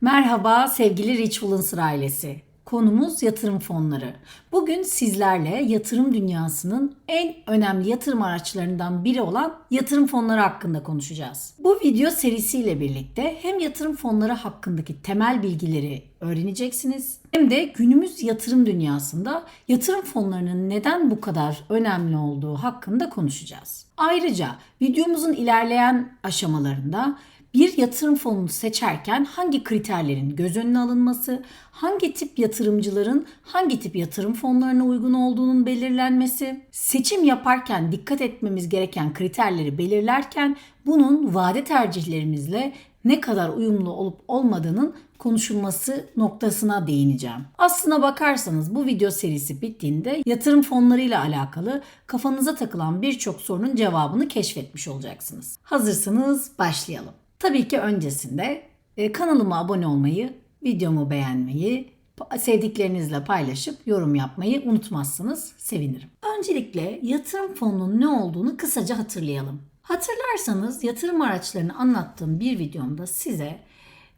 Merhaba sevgili Rich Influencer ailesi. Konumuz yatırım fonları. Bugün sizlerle yatırım dünyasının en önemli yatırım araçlarından biri olan yatırım fonları hakkında konuşacağız. Bu video serisiyle birlikte hem yatırım fonları hakkındaki temel bilgileri öğreneceksiniz hem de günümüz yatırım dünyasında yatırım fonlarının neden bu kadar önemli olduğu hakkında konuşacağız. Ayrıca videomuzun ilerleyen aşamalarında bir yatırım fonunu seçerken hangi kriterlerin göz önüne alınması, hangi tip yatırımcıların hangi tip yatırım fonlarına uygun olduğunun belirlenmesi, seçim yaparken dikkat etmemiz gereken kriterleri belirlerken bunun vade tercihlerimizle ne kadar uyumlu olup olmadığının konuşulması noktasına değineceğim. Aslına bakarsanız bu video serisi bittiğinde yatırım fonlarıyla alakalı kafanıza takılan birçok sorunun cevabını keşfetmiş olacaksınız. Hazırsanız başlayalım. Tabii ki öncesinde e, kanalıma abone olmayı, videomu beğenmeyi, sevdiklerinizle paylaşıp yorum yapmayı unutmazsınız sevinirim. Öncelikle yatırım fonunun ne olduğunu kısaca hatırlayalım. Hatırlarsanız yatırım araçlarını anlattığım bir videomda size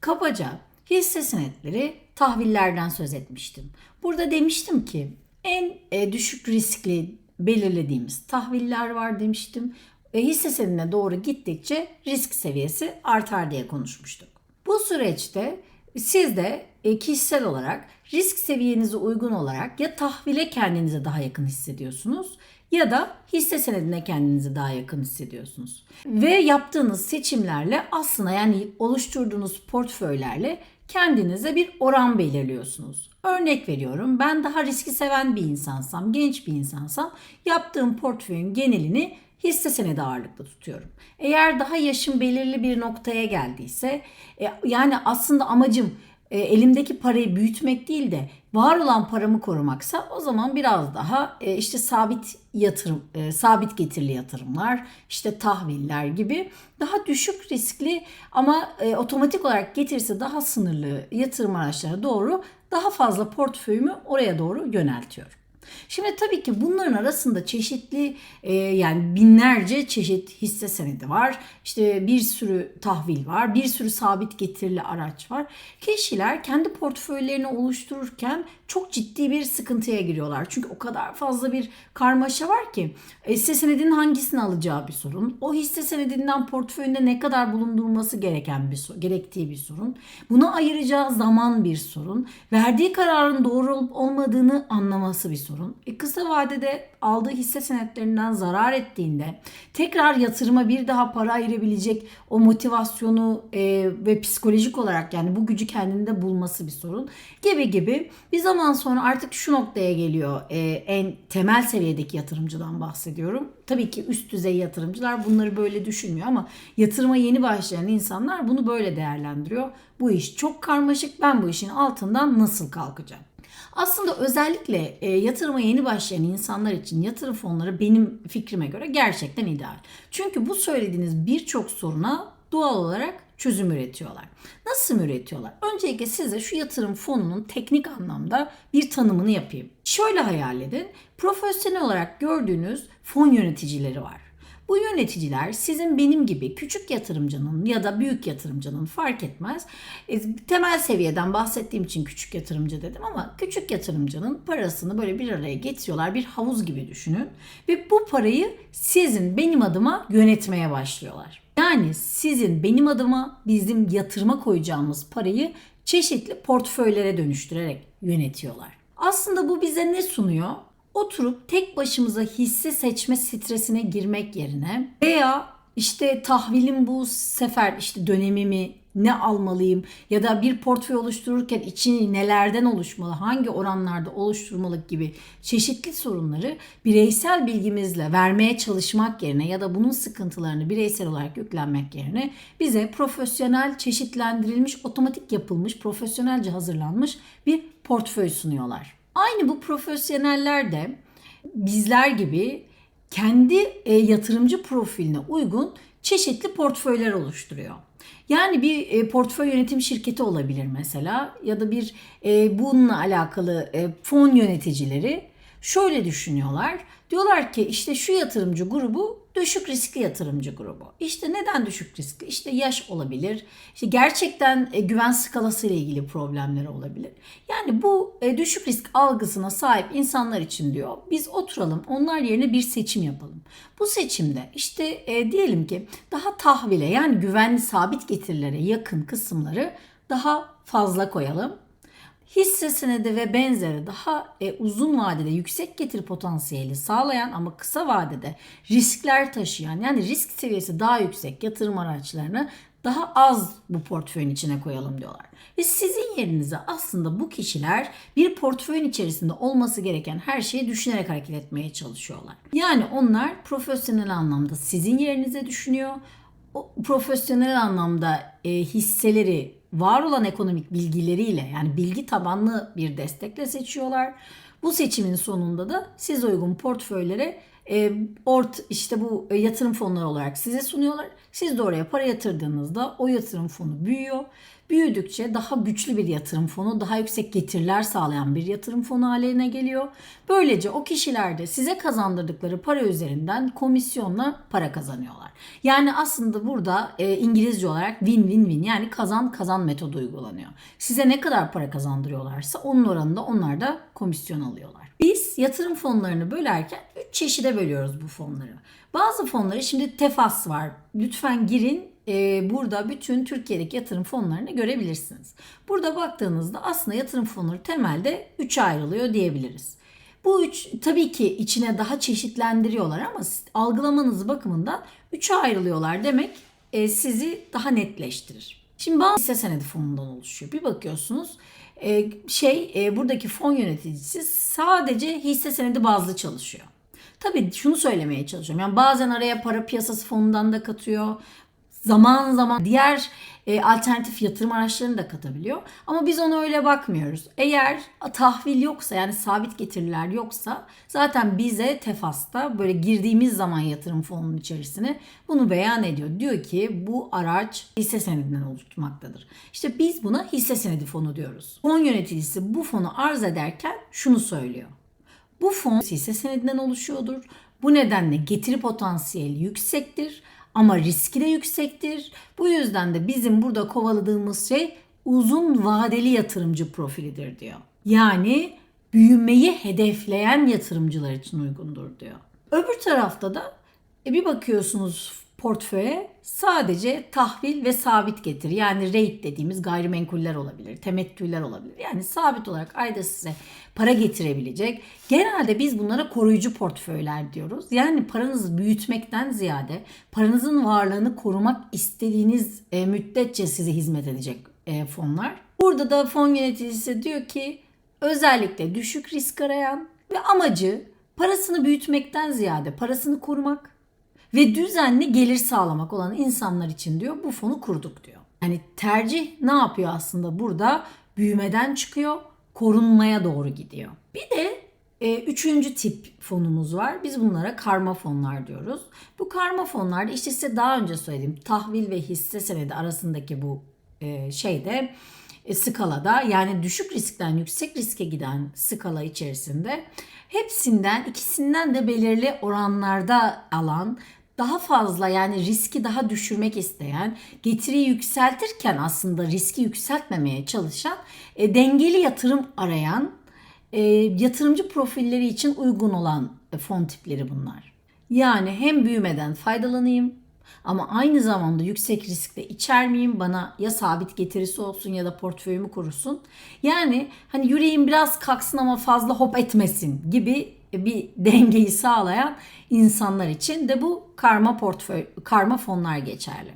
kabaca hisse senetleri, tahvillerden söz etmiştim. Burada demiştim ki en e, düşük riskli belirlediğimiz tahviller var demiştim. Ve hisse senedine doğru gittikçe risk seviyesi artar diye konuşmuştuk. Bu süreçte siz de e, kişisel olarak risk seviyenize uygun olarak ya tahvile kendinize daha yakın hissediyorsunuz ya da hisse senedine kendinizi daha yakın hissediyorsunuz. Ve yaptığınız seçimlerle aslında yani oluşturduğunuz portföylerle kendinize bir oran belirliyorsunuz. Örnek veriyorum ben daha riski seven bir insansam, genç bir insansam yaptığım portföyün genelini hisse senedi ağırlıklı tutuyorum. Eğer daha yaşım belirli bir noktaya geldiyse e, yani aslında amacım e, elimdeki parayı büyütmek değil de var olan paramı korumaksa o zaman biraz daha e, işte sabit yatırım, e, sabit getirili yatırımlar, işte tahviller gibi daha düşük riskli ama e, otomatik olarak getirisi daha sınırlı yatırım araçlarına doğru daha fazla portföyümü oraya doğru yöneltiyorum. Şimdi tabii ki bunların arasında çeşitli e, yani binlerce çeşit hisse senedi var. İşte bir sürü tahvil var, bir sürü sabit getirili araç var. Kişiler kendi portföylerini oluştururken çok ciddi bir sıkıntıya giriyorlar. Çünkü o kadar fazla bir karmaşa var ki hisse senedinin hangisini alacağı bir sorun. O hisse senedinden portföyünde ne kadar bulundurması gereken bir gerektiği bir sorun. Buna ayıracağı zaman bir sorun. Verdiği kararın doğru olup olmadığını anlaması bir sorun. E kısa vadede aldığı hisse senetlerinden zarar ettiğinde tekrar yatırıma bir daha para ayırabilecek o motivasyonu e, ve psikolojik olarak yani bu gücü kendinde bulması bir sorun gibi gibi bir zaman sonra artık şu noktaya geliyor e, en temel seviyedeki yatırımcıdan bahsediyorum. Tabii ki üst düzey yatırımcılar bunları böyle düşünmüyor ama yatırıma yeni başlayan insanlar bunu böyle değerlendiriyor. Bu iş çok karmaşık ben bu işin altından nasıl kalkacağım? Aslında özellikle e, yatırıma yeni başlayan insanlar için yatırım fonları benim fikrime göre gerçekten ideal. Çünkü bu söylediğiniz birçok soruna doğal olarak çözüm üretiyorlar. Nasıl üretiyorlar? Öncelikle size şu yatırım fonunun teknik anlamda bir tanımını yapayım. Şöyle hayal edin. Profesyonel olarak gördüğünüz fon yöneticileri var. Bu yöneticiler sizin benim gibi küçük yatırımcının ya da büyük yatırımcının fark etmez. E, temel seviyeden bahsettiğim için küçük yatırımcı dedim ama küçük yatırımcının parasını böyle bir araya getiriyorlar. Bir havuz gibi düşünün. Ve bu parayı sizin benim adıma yönetmeye başlıyorlar. Yani sizin benim adıma bizim yatırıma koyacağımız parayı çeşitli portföylere dönüştürerek yönetiyorlar. Aslında bu bize ne sunuyor? Oturup tek başımıza hisse seçme stresine girmek yerine veya işte tahvilim bu sefer işte dönemimi ne almalıyım ya da bir portföy oluştururken içini nelerden oluşmalı, hangi oranlarda oluşturmalı gibi çeşitli sorunları bireysel bilgimizle vermeye çalışmak yerine ya da bunun sıkıntılarını bireysel olarak yüklenmek yerine bize profesyonel, çeşitlendirilmiş, otomatik yapılmış, profesyonelce hazırlanmış bir portföy sunuyorlar. Aynı bu profesyoneller de bizler gibi kendi e, yatırımcı profiline uygun çeşitli portföyler oluşturuyor. Yani bir e, portföy yönetim şirketi olabilir mesela ya da bir e, bununla alakalı fon yöneticileri şöyle düşünüyorlar. Diyorlar ki işte şu yatırımcı grubu düşük riskli yatırımcı grubu. İşte neden düşük riskli? İşte yaş olabilir. İşte gerçekten e, güven skalası ile ilgili problemleri olabilir. Yani bu e, düşük risk algısına sahip insanlar için diyor biz oturalım onlar yerine bir seçim yapalım. Bu seçimde işte e, diyelim ki daha tahvile yani güvenli sabit getirilere yakın kısımları daha fazla koyalım hisse senedi ve benzeri daha e, uzun vadede yüksek getiri potansiyeli sağlayan ama kısa vadede riskler taşıyan yani risk seviyesi daha yüksek yatırım araçlarını daha az bu portföyün içine koyalım diyorlar. Ve sizin yerinize aslında bu kişiler bir portföyün içerisinde olması gereken her şeyi düşünerek hareket etmeye çalışıyorlar. Yani onlar profesyonel anlamda sizin yerinize düşünüyor. O profesyonel anlamda e, hisseleri var olan ekonomik bilgileriyle yani bilgi tabanlı bir destekle seçiyorlar. Bu seçimin sonunda da siz uygun portföylere e, ort işte bu e, yatırım fonları olarak size sunuyorlar. Siz de oraya para yatırdığınızda o yatırım fonu büyüyor. Büyüdükçe daha güçlü bir yatırım fonu, daha yüksek getiriler sağlayan bir yatırım fonu haline geliyor. Böylece o kişiler de size kazandırdıkları para üzerinden komisyonla para kazanıyorlar. Yani aslında burada e, İngilizce olarak win-win-win yani kazan kazan metodu uygulanıyor. Size ne kadar para kazandırıyorlarsa onun oranında onlar da komisyon alıyorlar. Biz yatırım fonlarını bölerken 3 çeşide bölüyoruz bu fonları. Bazı fonları şimdi tefas var. Lütfen girin e, burada bütün Türkiye'deki yatırım fonlarını görebilirsiniz. Burada baktığınızda aslında yatırım fonları temelde 3'e ayrılıyor diyebiliriz. Bu üç tabii ki içine daha çeşitlendiriyorlar ama algılamanız bakımından 3'e ayrılıyorlar demek e, sizi daha netleştirir. Şimdi bazı hisse senedi fonundan oluşuyor. Bir bakıyorsunuz e, şey e, buradaki fon yöneticisi sadece hisse senedi bazlı çalışıyor. Tabii şunu söylemeye çalışıyorum. Yani bazen araya para piyasası fonundan da katıyor zaman zaman diğer e, alternatif yatırım araçlarını da katabiliyor. Ama biz ona öyle bakmıyoruz. Eğer tahvil yoksa yani sabit getiriler yoksa zaten bize tefasta böyle girdiğimiz zaman yatırım fonunun içerisine bunu beyan ediyor. Diyor ki bu araç hisse senedinden oluşmaktadır. İşte biz buna hisse senedi fonu diyoruz. Fon yöneticisi bu fonu arz ederken şunu söylüyor. Bu fon hisse senedinden oluşuyordur. Bu nedenle getiri potansiyeli yüksektir ama riski de yüksektir. Bu yüzden de bizim burada kovaladığımız şey uzun vadeli yatırımcı profilidir diyor. Yani büyümeyi hedefleyen yatırımcılar için uygundur diyor. Öbür tarafta da e bir bakıyorsunuz portföye sadece tahvil ve sabit getir yani rate dediğimiz gayrimenkuller olabilir, temettüller olabilir. Yani sabit olarak ayda size para getirebilecek. Genelde biz bunlara koruyucu portföyler diyoruz. Yani paranızı büyütmekten ziyade paranızın varlığını korumak istediğiniz e, müddetçe size hizmet edecek e, fonlar. Burada da fon yöneticisi diyor ki özellikle düşük risk arayan ve amacı parasını büyütmekten ziyade parasını korumak ve düzenli gelir sağlamak olan insanlar için diyor bu fonu kurduk diyor. Yani tercih ne yapıyor aslında burada? Büyümeden çıkıyor, korunmaya doğru gidiyor. Bir de e, üçüncü tip fonumuz var. Biz bunlara karma fonlar diyoruz. Bu karma fonlarda işte size daha önce söylediğim tahvil ve hisse senedi arasındaki bu e, şeyde e, skalada yani düşük riskten yüksek riske giden skala içerisinde hepsinden ikisinden de belirli oranlarda alan daha fazla yani riski daha düşürmek isteyen, getiriyi yükseltirken aslında riski yükseltmemeye çalışan, e, dengeli yatırım arayan, e, yatırımcı profilleri için uygun olan e, fon tipleri bunlar. Yani hem büyümeden faydalanayım ama aynı zamanda yüksek riskte içermeyeyim bana ya sabit getirisi olsun ya da portföyümü korusun. Yani hani yüreğim biraz kalksın ama fazla hop etmesin gibi bir dengeyi sağlayan insanlar için de bu karma portföy karma fonlar geçerli.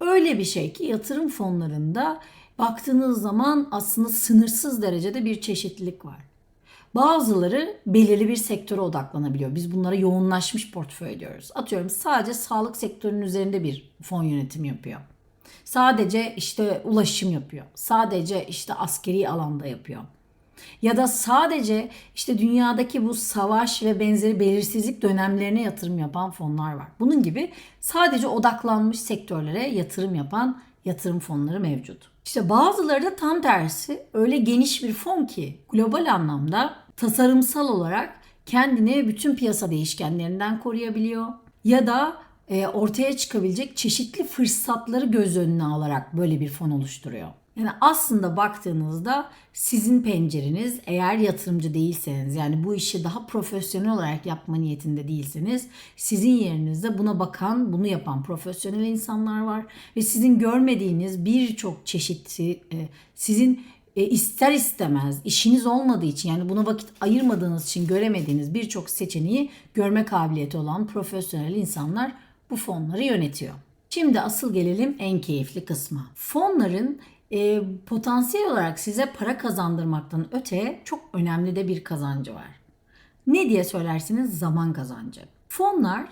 Öyle bir şey ki yatırım fonlarında baktığınız zaman aslında sınırsız derecede bir çeşitlilik var. Bazıları belirli bir sektöre odaklanabiliyor. Biz bunlara yoğunlaşmış portföy diyoruz. Atıyorum sadece sağlık sektörünün üzerinde bir fon yönetimi yapıyor. Sadece işte ulaşım yapıyor. Sadece işte askeri alanda yapıyor. Ya da sadece işte dünyadaki bu savaş ve benzeri belirsizlik dönemlerine yatırım yapan fonlar var. Bunun gibi sadece odaklanmış sektörlere yatırım yapan yatırım fonları mevcut. İşte bazıları da tam tersi öyle geniş bir fon ki global anlamda tasarımsal olarak kendini bütün piyasa değişkenlerinden koruyabiliyor ya da e, ortaya çıkabilecek çeşitli fırsatları göz önüne alarak böyle bir fon oluşturuyor. Yani aslında baktığınızda sizin pencereniz eğer yatırımcı değilseniz yani bu işi daha profesyonel olarak yapma niyetinde değilseniz sizin yerinizde buna bakan, bunu yapan profesyonel insanlar var ve sizin görmediğiniz birçok çeşitli e, sizin e, ister istemez işiniz olmadığı için yani buna vakit ayırmadığınız için göremediğiniz birçok seçeneği görme kabiliyeti olan profesyonel insanlar bu fonları yönetiyor. Şimdi asıl gelelim en keyifli kısma. Fonların e, potansiyel olarak size para kazandırmaktan öte çok önemli de bir kazancı var. Ne diye söylersiniz? Zaman kazancı. Fonlar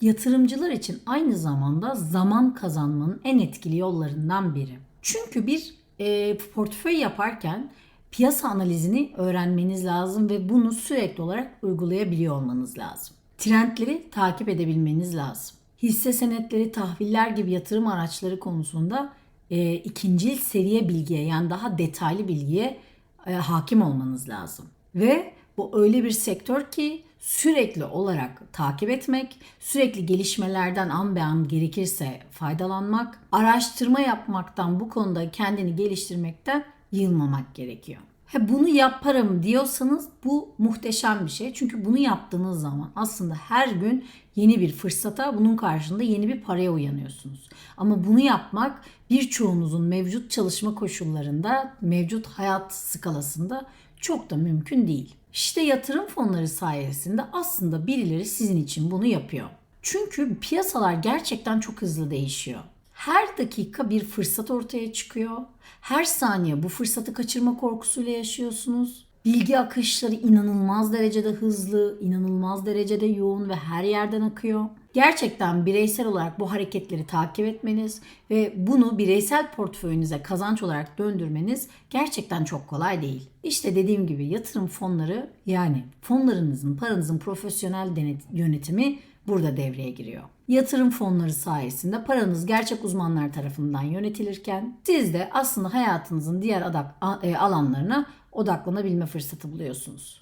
yatırımcılar için aynı zamanda zaman kazanmanın en etkili yollarından biri. Çünkü bir e, portföy yaparken piyasa analizini öğrenmeniz lazım ve bunu sürekli olarak uygulayabiliyor olmanız lazım. Trendleri takip edebilmeniz lazım. Hisse senetleri, tahviller gibi yatırım araçları konusunda e, ikinci seriye bilgiye yani daha detaylı bilgiye e, hakim olmanız lazım. Ve bu öyle bir sektör ki sürekli olarak takip etmek, sürekli gelişmelerden an be an gerekirse faydalanmak, araştırma yapmaktan bu konuda kendini geliştirmekten yılmamak gerekiyor. He bunu yaparım diyorsanız bu muhteşem bir şey. Çünkü bunu yaptığınız zaman aslında her gün yeni bir fırsata, bunun karşında yeni bir paraya uyanıyorsunuz. Ama bunu yapmak birçoğunuzun mevcut çalışma koşullarında, mevcut hayat skalasında çok da mümkün değil. İşte yatırım fonları sayesinde aslında birileri sizin için bunu yapıyor. Çünkü piyasalar gerçekten çok hızlı değişiyor. Her dakika bir fırsat ortaya çıkıyor. Her saniye bu fırsatı kaçırma korkusuyla yaşıyorsunuz. Bilgi akışları inanılmaz derecede hızlı, inanılmaz derecede yoğun ve her yerden akıyor. Gerçekten bireysel olarak bu hareketleri takip etmeniz ve bunu bireysel portföyünüze kazanç olarak döndürmeniz gerçekten çok kolay değil. İşte dediğim gibi yatırım fonları yani fonlarınızın, paranızın profesyonel yönetimi burada devreye giriyor. Yatırım fonları sayesinde paranız gerçek uzmanlar tarafından yönetilirken siz de aslında hayatınızın diğer adak, alanlarına odaklanabilme fırsatı buluyorsunuz.